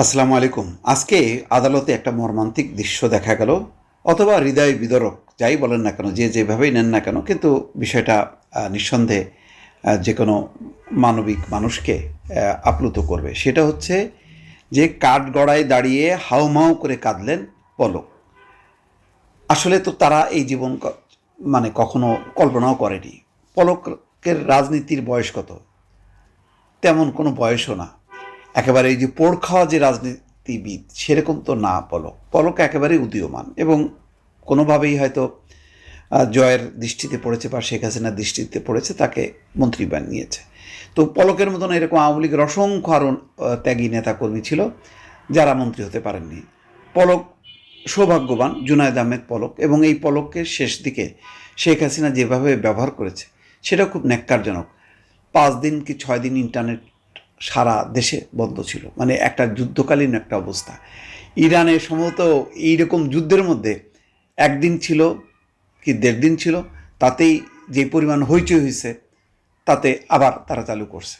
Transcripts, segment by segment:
আসসালামু আলাইকুম। আজকে আদালতে একটা মর্মান্তিক দৃশ্য দেখা গেল, অথবা হৃদয় বিদরক, যাই বলেন না কেন, যে যেভাবেই নেন না কেন, কিন্তু বিষয়টা নিঃসন্দেহে যে কোনো মানবিক মানুষকে আপ্লুত করবে। সেটা হচ্ছে যে কাঠগড়ায় দাঁড়িয়ে হাউমাউ করে কাঁদলেন পলক। আসলে তো তারা এই জীবন মানে কখনো কল্পনাও করেনি। পলকের রাজনীতির বয়স কত? তেমন কোনো বয়সও না। একেবারে এই যে পোড় খাওয়া যে রাজনীতিবিদ, সেরকম তো না পলক। পলক একেবারে উদীয়মান এবং কোনোভাবেই হয়তো জয়ের দৃষ্টিতে পড়েছে বা শেখ হাসিনার দৃষ্টিতে পড়েছে, তাকে মন্ত্রী বানিয়েছে। তো পলকের মতন এরকম আওয়ামী লীগের অসংখ্য আরও ত্যাগী নেতাকর্মী ছিল, যারা মন্ত্রী হতে পারেননি। পলক সৌভাগ্যবান, জুনায়দ আহমেদ পলক এবং এই পলককে শেষ দিকে শেখ হাসিনা যেভাবে ব্যবহার করেছে, সেটা খুব ন্যাক্কারজনক। পাঁচ দিন কি ছয় দিন ইন্টারনেট সারা দেশে বন্ধ ছিল। মানে একটা যুদ্ধকালীন একটা অবস্থা। ইরানে সম্ভবত এইরকম যুদ্ধের মধ্যে একদিন ছিল কি দেড় দিন ছিল, তাতেই যে পরিমাণ হইচই হয়েছে তাতে আবার তারা চালু করছে।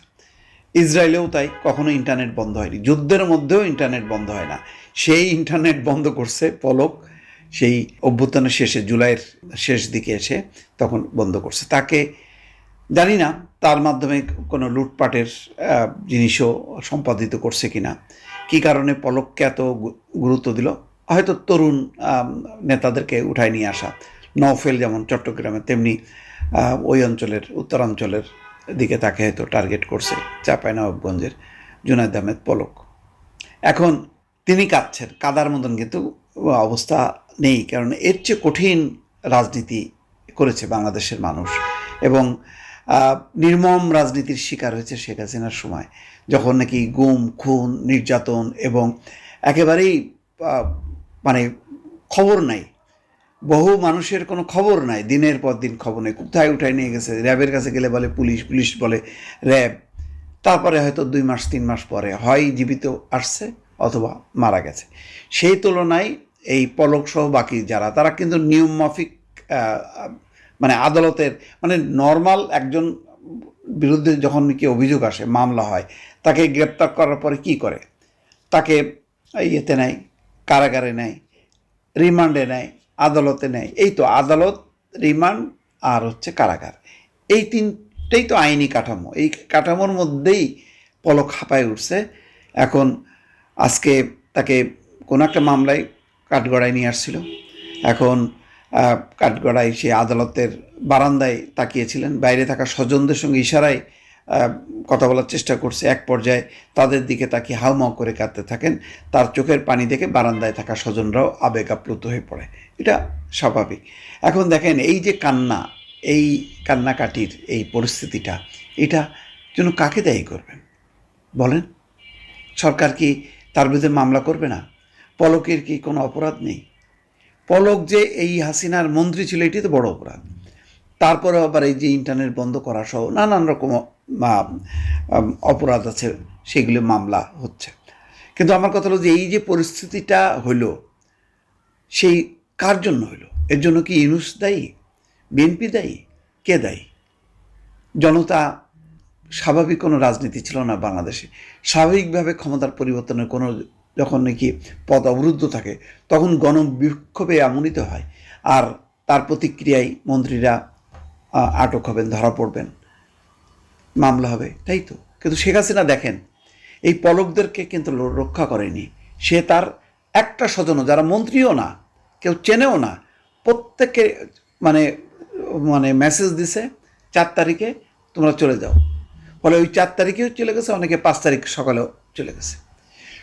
ইসরায়েলেও তাই কখনো ইন্টারনেট বন্ধ হয়নি। যুদ্ধের মধ্যেও ইন্টারনেট বন্ধ হয় না। সেই ইন্টারনেট বন্ধ করছে পলক, সেই অভ্যুত্থানের শেষে জুলাইয়ের শেষ দিকে এসে তখন বন্ধ করছে। তাকে জানি না তার মাধ্যমে কোনো লুটপাটের জিনিসও সম্পাদিত করছে কি না কি কারণে পলককে এত গুরুত্ব দিল? হয়তো তরুণ নেতাদেরকে উঠায় নিয়ে আসা। নওফেল যেমন চট্টগ্রামে, তেমনি ওই অঞ্চলের, উত্তরাঞ্চলের দিকে তাকে হয়তো টার্গেট করছে চাঁপাইনবাবগঞ্জের জুনায়দ আহমেদ পলক। এখন তিনি কাঁদছেন, কাদার মতন কিন্তু অবস্থা নেই, কারণ এর চেয়ে কঠিন রাজনীতি করেছে বাংলাদেশের মানুষ। এবং নির্মম রাজনীতির শিকার হয়েছে শেখ হাসিনার সময় যখন নাকি গুম খুন নির্যাতন এবং একেবারেই মানে খবর নাই। বহু মানুষের কোনো খবর নাই। দিনের পর দিন খবর নেই। কোথায় উঠায় নিয়ে গেছে? র্যাবের কাছে গেলে বলে পুলিশ পুলিশ বলে র্যাব। তারপরে হয়তো দুই মাস তিন মাস পরে হয় জীবিত আসছে অথবা মারা গেছে। সেই তুলনায় এই পলক সহ বাকি যারা তারা কিন্তু নিয়ম মাফিক আহ, মানে আদালতের মানে নর্মাল একজন বিরুদ্ধে যখন কি অভিযোগ আসে, মামলা হয়, তাকে গ্রেপ্তার করার পরে কি করে? তাকে ইয়েতে নেয়, কারাগারে নেয়, রিমান্ডে নেয়, আদালতে নেয়। এই তো আদালত, রিমান্ড আর হচ্ছে কারাগার। এই তিনটেই তো আইনি কাঠামো। এই কাঠামোর মধ্যেই পলক হাঁপায় উঠছে। এখন আজকে তাকে কোনো একটা মামলায় কাঠগড়ায় নিয়ে আসছিল। এখন কাঠগড়ায় সে আদালতের বারান্দায় তাকিয়েছিলেন। বাইরে থাকা স্বজনদের সঙ্গে ইশারায় কথা বলার চেষ্টা করছে। এক পর্যায়ে তাদের দিকে তাকিয়ে হাউমাউ করে কাঁদতে থাকেন। তার চোখের পানি দেখে বারান্দায় থাকা স্বজনরাও আবেগ আপ্লুত হয়ে পড়ে। এটা স্বাভাবিক। এখন দেখেন, এই যে কান্না, এই কান্নাকাটির এই পরিস্থিতিটা, এটা জন্য কাকে দায়ী করবেন? বলেন, সরকার কি তার বিরুদ্ধে মামলা করবে না? পলকের কি কোনো অপরাধ নেই? পলক যে এই হাসিনার মন্ত্রী ছিল, এটি তো বড় অপরাধ। তারপরে আবার এই যে ইন্টারনেট বন্ধ করা সহ নানান রকম অপরাধ আছে, সেগুলো মামলা হচ্ছে। কিন্তু আমার কথা হলো যে এই যে পরিস্থিতিটা হলো সেই কার জন্য হলো এর জন্য কি ইউনুস দায়ী? বিএনপি দায়ী? কে দায়ী? জনতা স্বাভাবিক কোনো রাজনীতি ছিল না বাংলাদেশে। স্বাভাবিকভাবে ক্ষমতার পরিবর্তনের কোনো যখন নাকি পদ অবরুদ্ধ থাকে, তখন গণবিক্ষোভে আমনিত হয় আর তার প্রতিক্রিয়ায় মন্ত্রীরা আটক হবেন, ধরা পড়বেন। মামলা হবে, তাই তো? কিন্তু শেখ হাসিনা দেখেন, এই পলকদেরকে কিন্তু রক্ষা করেনি। সে তার একটা স্বজনও, যারা মন্ত্রীও না, কেউ চেনেও না, প্রত্যেককে মানে মানে মেসেজ দিছে, চার তারিখে তোমরা চলে যাও। ফলে ওই চার তারিখেও চলে গেছে, অনেকে পাঁচ তারিখ সকালেও চলে গেছে।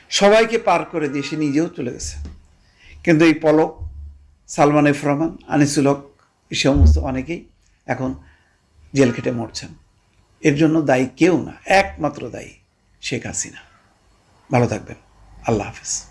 সবাইকে পার করে দিয়ে সে নিজেও চলে গেছে। কিন্তু এই পলক সালমান এফ রহমান, আনিসুল হক, এই সমস্ত অনেকেই এখন জেল খেটে মরছেন। এর জন্য দায়ী কেউ না, একমাত্র দায়ী শেখ হাসিনা। ভালো থাকবেন। আল্লাহ হাফেজ।